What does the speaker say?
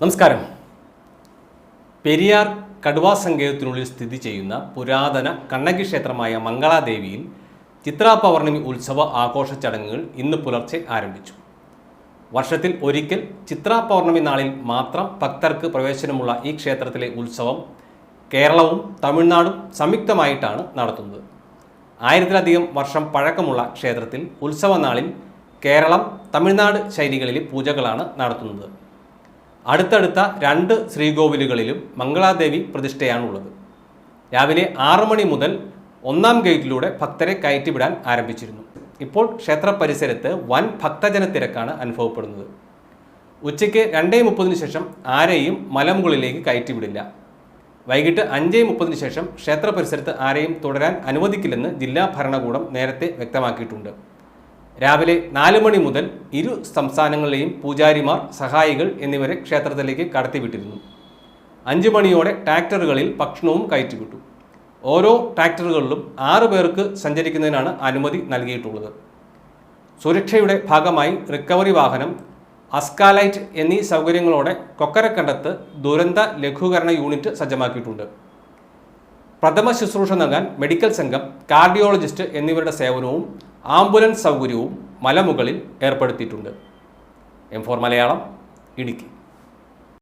നമസ്കാരം. പെരിയാർ കടുവാ സങ്കേതത്തിനുള്ളിൽ സ്ഥിതി ചെയ്യുന്ന പുരാതന കണ്ണകി ക്ഷേത്രമായ മംഗളാദേവിയിൽ ചിത്രാ പൗർണമി ഉത്സവ ആഘോഷ ചടങ്ങുകൾ ഇന്ന് പുലർച്ചെ ആരംഭിച്ചു. വർഷത്തിൽ ഒരിക്കൽ ചിത്രാ പൗർണമി നാളിൽ മാത്രം ഭക്തർക്ക് പ്രവേശനമുള്ള ഈ ക്ഷേത്രത്തിലെ ഉത്സവം കേരളവും തമിഴ്നാടും സംയുക്തമായിട്ടാണ് നടത്തുന്നത്. ആയിരത്തിലധികം വർഷം പഴക്കമുള്ള ക്ഷേത്രത്തിൽ ഉത്സവ നാളിൽ കേരളം തമിഴ്നാട് ശൈലികളിലെ പൂജകളാണ് നടത്തുന്നത്. അടുത്തടുത്ത രണ്ട് ശ്രീകോവിലുകളിലും മംഗളാദേവി പ്രതിഷ്ഠയാണുള്ളത്. രാവിലെ ആറു മണി മുതൽ ഒന്നാം ഗേറ്റിലൂടെ ഭക്തരെ കയറ്റിവിടാൻ ആരംഭിച്ചിരുന്നു. ഇപ്പോൾ ക്ഷേത്ര പരിസരത്ത് വൻ ഭക്തജന തിരക്കാണ് അനുഭവപ്പെടുന്നത്. ഉച്ചയ്ക്ക് രണ്ടേ മുപ്പതിന് ശേഷം ആരെയും മലമുകളിലേക്ക് കയറ്റിവിടില്ല. വൈകിട്ട് അഞ്ചേ മുപ്പതിന് ശേഷം ക്ഷേത്ര പരിസരത്ത് ആരെയും തുടരാൻ അനുവദിക്കില്ലെന്ന് ജില്ലാ ഭരണകൂടം നേരത്തെ വ്യക്തമാക്കിയിട്ടുണ്ട്. രാവിലെ നാല് മണി മുതൽ ഇരു സംസ്ഥാനങ്ങളിലെയും പൂജാരിമാർ സഹായികൾ എന്നിവരെ ക്ഷേത്രത്തിലേക്ക് കടത്തിവിട്ടിരുന്നു. അഞ്ച് മണിയോടെ ട്രാക്ടറുകളിൽ ഭക്ഷണവും കയറ്റിവിട്ടു. ഓരോ ട്രാക്ടറുകളിലും ആറ് പേർക്ക് സഞ്ചരിക്കുന്നതിനാണ് അനുമതി നൽകിയിട്ടുള്ളത്. സുരക്ഷയുടെ ഭാഗമായി റിക്കവറി വാഹനം അസ്കാലൈറ്റ് എന്നീ സൗകര്യങ്ങളോടെ കൊക്കരക്കണ്ടത്ത് ദുരന്ത ലഘൂകരണ യൂണിറ്റ് സജ്ജമാക്കിയിട്ടുണ്ട്. പ്രഥമ ശുശ്രൂഷ നൽകാൻ മെഡിക്കൽ സംഘം കാർഡിയോളജിസ്റ്റ് എന്നിവരുടെ സേവനവും ആംബുലൻസ് സൗകര്യവും മലമുകളിൽ ഏർപ്പെടുത്തിയിട്ടുണ്ട്. M four Malayalam Idukki.